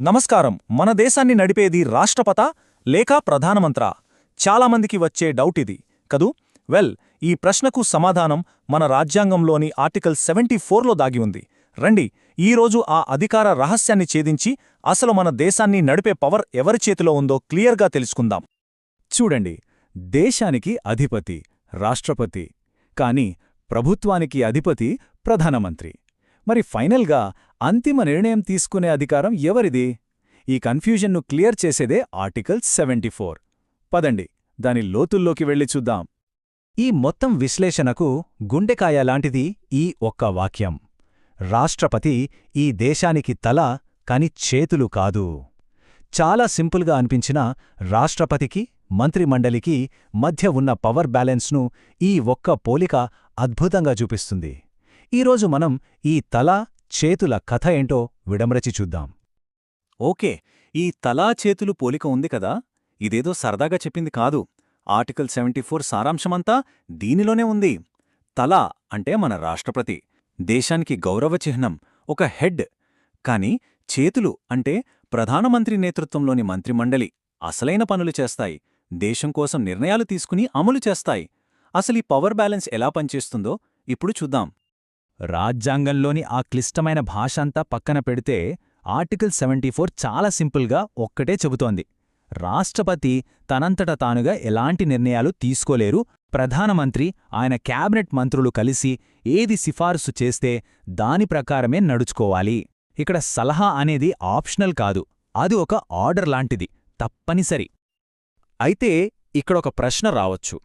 నమస్కారం. మన దేశాన్ని నడిపేది రాష్ట్రపత లేక ప్రధానమంత్రా? చాలామందికి వచ్చే డౌట్ ఇది. కదూ? వెల్ ఈ ప్రశ్నకు సమాధానం మన రాజ్యాంగంలోని ఆర్టికల్ సెవెంటీ ఫోర్లో దాగి ఉంది. రండి ఈరోజు ఆ అధికార రహస్యాన్ని ఛేదించి అసలు మన దేశాన్ని నడిపే పవర్ ఎవరి చేతిలో ఉందో క్లియర్గా తెలుసుకుందాం. చూడండి దేశానికి అధిపతి రాష్ట్రపతి కాని ప్రభుత్వానికి అధిపతి ప్రధానమంత్రి. మరి ఫైనల్గా అంతిమ నిర్ణయం తీసుకునే అధికారం ఎవరిది? ఈ కన్ఫ్యూజన్ను క్లియర్ చేసేదే ఆర్టికల్ సెవెంటీ పదండి దాని లోతుల్లోకి వెళ్ళి చూద్దాం. ఈ మొత్తం విశ్లేషణకు గుండెకాయ లాంటిది ఈ ఒక్క వాక్యం. రాష్ట్రపతి ఈ దేశానికి తల కాని చేతులు కాదు. చాలా సింపుల్గా అనిపించిన రాష్ట్రపతికి మంత్రిమండలికి మధ్య ఉన్న పవర్ బ్యాలెన్స్ను ఈ ఒక్క పోలిక అద్భుతంగా చూపిస్తుంది. ఈరోజు మనం ఈ తల చేతుల కథ ఏంటో విడమరచి చూద్దాం. ఓకే ఈ తలా చేతులు పోలిక ఉంది కదా? ఇదేదో సరదాగా చెప్పింది కాదు. ఆర్టికల్ సెవెంటీ ఫోర్ సారాంశమంతా దీనిలోనే ఉంది. తల అంటే మన రాష్ట్రపతి. దేశానికి గౌరవ చిహ్నం ఒక హెడ్. కాని చేతులు అంటే ప్రధానమంత్రి నేతృత్వంలోని మంత్రిమండలి. అసలైన పనులు చేస్తాయి. దేశం కోసం నిర్ణయాలు తీసుకుని అమలు చేస్తాయి. అసలీ పవర్ బ్యాలెన్స్ ఎలా పనిచేస్తుందో ఇప్పుడు చూద్దాం. రాజ్యాంగంలోని ఆ క్లిష్టమైన భాష అంతా పక్కన పెడితే ఆర్టికల్ సెవెంటీ ఫోర్ చాలా సింపుల్గా ఒక్కటే చెబుతోంది. రాష్ట్రపతి తనంతట తానుగా ఎలాంటి నిర్ణయాలు తీసుకోలేరు. ప్రధానమంత్రి ఆయన క్యాబినెట్ మంత్రులు కలిసి ఏది సిఫారసు చేస్తే దాని ప్రకారమే నడుచుకోవాలి. ఇక్కడ సలహా అనేది ఆప్షనల్ కాదు. అది ఒక ఆర్డర్ లాంటిది. తప్పనిసరి. అయితే ఇక్కడొక ప్రశ్న రావచ్చు.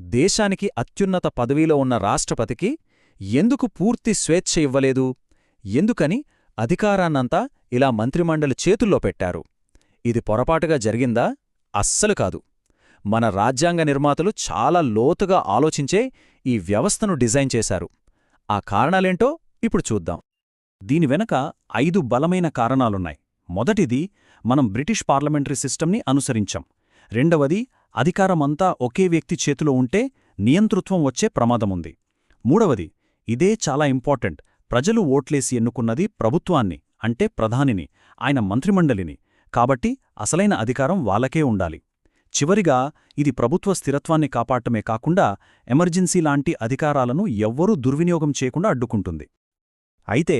దేశానికి అత్యున్నత పదవిలో ఉన్న రాష్ట్రపతికి ఎందుకు పూర్తి స్వేచ్ఛ ఇవ్వలేదు? ఎందుకని అధికారాన్నంతా ఇలా మంత్రిమండలి చేతుల్లో పెట్టారు? ఇది పొరపాటుగా జరిగిందా? అస్సలు కాదు. మన రాజ్యాంగ నిర్మాతలు చాలా లోతుగా ఆలోచించే ఈ వ్యవస్థను డిజైన్ చేశారు. ఆ కారణాలేంటో ఇప్పుడు చూద్దాం. దీని వెనక ఐదు బలమైన కారణాలున్నాయి. మొదటిది మనం బ్రిటిష్ పార్లమెంటరీ సిస్టమ్ని అనుసరించాం. రెండవది అధికారమంతా ఒకే వ్యక్తి చేతిలో ఉంటే నియంతృత్వం వచ్చే ప్రమాదముంది. మూడవది ఇదే చాలా ఇంపార్టెంట్. ప్రజలు ఓట్లేసి ఎన్నుకున్నది ప్రభుత్వాన్ని అంటే ప్రధానిని ఆయన మంత్రిమండలిని. కాబట్టి అసలైన అధికారం వాళ్ళకే ఉండాలి. చివరిగా ఇది ప్రభుత్వ స్థిరత్వాన్ని కాపాడటమే కాకుండా ఎమర్జెన్సీ లాంటి అధికారాలను ఎవ్వరూ దుర్వినియోగం చేయకుండా అడ్డుకుంటుంది. అయితే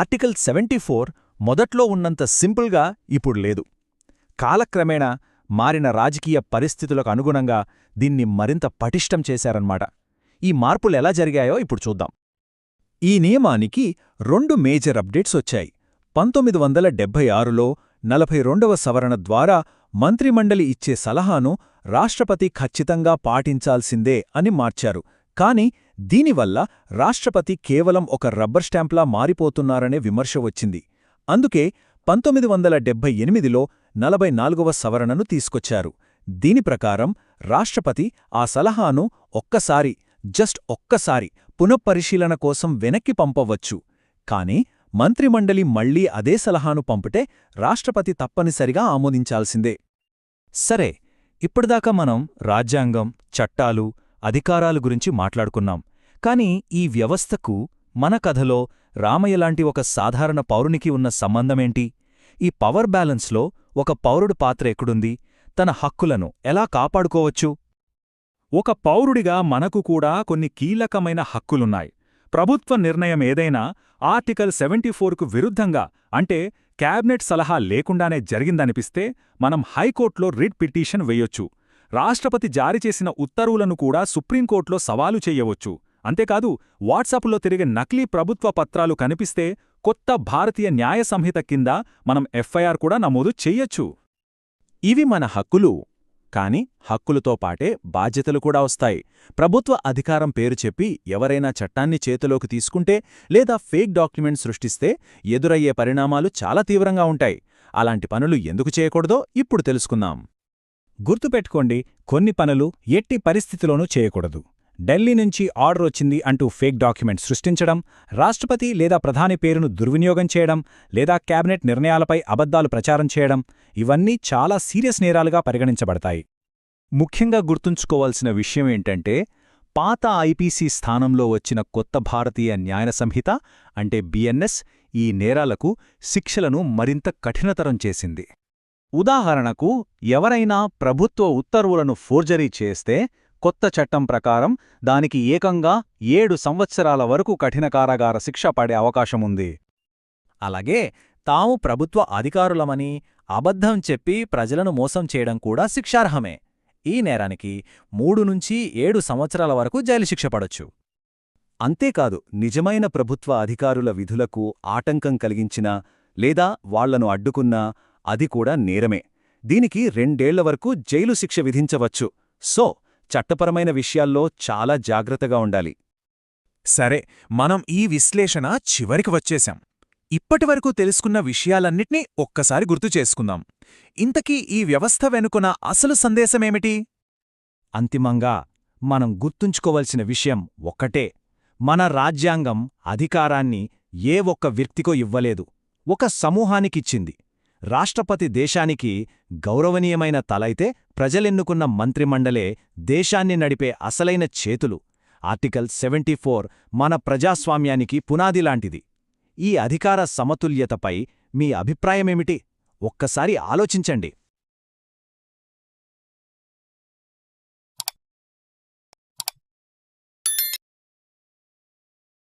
ఆర్టికల్ సెవెంటీ మొదట్లో ఉన్నంత సింపుల్గా ఇప్పుడు లేదు. కాలక్రమేణా మారిన రాజకీయ పరిస్థితులకు అనుగుణంగా దీన్ని మరింత పటిష్టం చేశారన్నమాట. ఈ మార్పులెలా జరిగాయో ఇప్పుడు చూద్దాం. ఈ నియమానికి రెండు మేజర్ అప్డేట్స్ వచ్చాయి. పంతొమ్మిది వందల డెబ్బై ఆరులో నలభై రెండవ సవరణ ద్వారా మంత్రిమండలి ఇచ్చే సలహాను రాష్ట్రపతి ఖచ్చితంగా పాటించాల్సిందే అని మార్చారు. కాని దీనివల్ల రాష్ట్రపతి కేవలం ఒక రబ్బర్ స్టాంప్లా మారిపోతున్నారనే విమర్శ వచ్చింది. అందుకే పంతొమ్మిది వందల డెబ్బై ఎనిమిదిలో నలభై నాలుగవ సవరణను తీసుకొచ్చారు. దీని ప్రకారం రాష్ట్రపతి ఆ సలహాను ఒక్కసారి జస్ట్ ఒక్కసారి పునఃపరిశీలన కోసం వెనక్కి పంపవచ్చు. కాని మంత్రిమండలి మళ్ళీ అదే సలహాను పంపితే రాష్ట్రపతి తప్పనిసరిగా ఆమోదించాల్సిందే. సరే ఇప్పటిదాకా మనం రాజ్యాంగం చట్టాలు అధికారాలు గురించి మాట్లాడుకున్నాం. కాని ఈ వ్యవస్థకు మన కథలో రామయ్యలాంటి ఒక సాధారణ పౌరునికి ఉన్న సంబంధమేంటి? ఈ పవర్ బ్యాలెన్స్లో ఒక పౌరుడు పాత్ర ఎక్కడుంది? తన హక్కులను ఎలా కాపాడుకోవచ్చు? ఒక పౌరుడిగా మనకు కూడా కొన్ని కీలకమైన హక్కులున్నాయి. ప్రభుత్వ నిర్ణయం ఏదైనా ఆర్టికల్ సెవెంటీ ఫోర్కు విరుద్ధంగా అంటే క్యాబినెట్ సలహా లేకుండానే జరిగిందనిపిస్తే మనం హైకోర్టులో రిట్ పిటిషన్ వేయొచ్చు. రాష్ట్రపతి జారీ చేసిన ఉత్తర్వులను కూడా సుప్రీంకోర్టులో సవాలు చేయవచ్చు. అంతేకాదు వాట్సాప్లో తిరిగే నకిలీ ప్రభుత్వ పత్రాలు కనిపిస్తే కొత్త భారతీయ న్యాయ సంహిత కింద మనం ఎఫ్ఐఆర్ కూడా నమోదు చెయ్యొచ్చు ఇవి మన హక్కులు. కాని హక్కులతో పాటే బాధ్యతలు కూడా వస్తాయి. ప్రభుత్వ అధికారం పేరు చెప్పి ఎవరైనా చట్టాన్ని చేతిలోకి తీసుకుంటే లేదా ఫేక్ డాక్యుమెంట్ సృష్టిస్తే ఎదురయ్యే పరిణామాలు చాలా తీవ్రంగా ఉంటాయి. అలాంటి పనులు ఎందుకు చేయకూడదో ఇప్పుడు తెలుసుకుందాం. గుర్తుపెట్టుకోండి కొన్ని పనులు ఎట్టి పరిస్థితిలోనూ చేయకూడదు. ఢిల్లీ నుంచి ఆర్డర్ వచ్చింది అంటూ ఫేక్ డాక్యుమెంట్ సృష్టించడం రాష్ట్రపతి లేదా ప్రధాని పేరును దుర్వినియోగం చేయడం లేదా క్యాబినెట్ నిర్ణయాలపై అబద్ధాలు ప్రచారం చేయడం ఇవన్నీ చాలా సీరియస్ నేరాలుగా పరిగణించబడతాయి. ముఖ్యంగా గుర్తుంచుకోవాల్సిన విషయం ఏంటంటే పాత ఐపీసీ స్థానంలో వచ్చిన కొత్త భారతీయ న్యాయ సంహిత అంటే బిఎన్ఎస్ ఈ నేరాలకు శిక్షలను మరింత కఠినతరం చేసింది. ఉదాహరణకు ఎవరైనా ప్రభుత్వ ఉత్తర్వులను ఫోర్జరీ చేస్తే కొత్త చట్టం ప్రకారం దానికి ఏకంగా ఏడు సంవత్సరాల వరకు కఠిన కారాగార శిక్ష పడే అవకాశముంది. అలాగే తాము ప్రభుత్వ అధికారులమని అబద్ధం చెప్పి ప్రజలను మోసం చేయడం కూడా శిక్షార్హమే. ఈ నేరానికి మూడు నుంచి ఏడు సంవత్సరాల వరకు జైలు శిక్ష పడొచ్చు. అంతేకాదు నిజమైన ప్రభుత్వ అధికారుల విధులకు ఆటంకం కలిగించినా లేదా వాళ్ళను అడ్డుకున్నా అది కూడా నేరమే. దీనికి రెండేళ్ళ వరకు జైలు శిక్ష విధించవచ్చు. సో చట్టపరమైన విషయాల్లో చాలా జాగ్రత్తగా ఉండాలి. సరే మనం ఈ విశ్లేషణ చివరికి వచ్చేశాం. ఇప్పటివరకు తెలుసుకున్న విషయాలన్నిటినీ ఒక్కసారి గుర్తు చేసుకుందాం. ఇంతకీ ఈ వ్యవస్థ వెనుకున్న అసలు సందేశమేమిటి? అంతిమంగా మనం గుర్తుంచుకోవలసిన విషయం ఒక్కటే. మన రాజ్యాంగం అధికారాన్ని ఏ ఒక్క వ్యక్తికో ఇవ్వలేదు. ఒక సమూహానికిచ్చింది. రాష్ట్రపతి దేశానికి గౌరవనీయమైన తలైతే ప్రజలెన్నుకున్న మంత్రిమండలే దేశాన్ని నడిపే అసలైన చేతులు. ఆర్టికల్ సెవెంటీ మన ప్రజాస్వామ్యానికి పునాదిలాంటిది ఈ అధికార సమతుల్యతపై మీ అభిప్రాయమేమిటి? ఒక్కసారి ఆలోచించండి.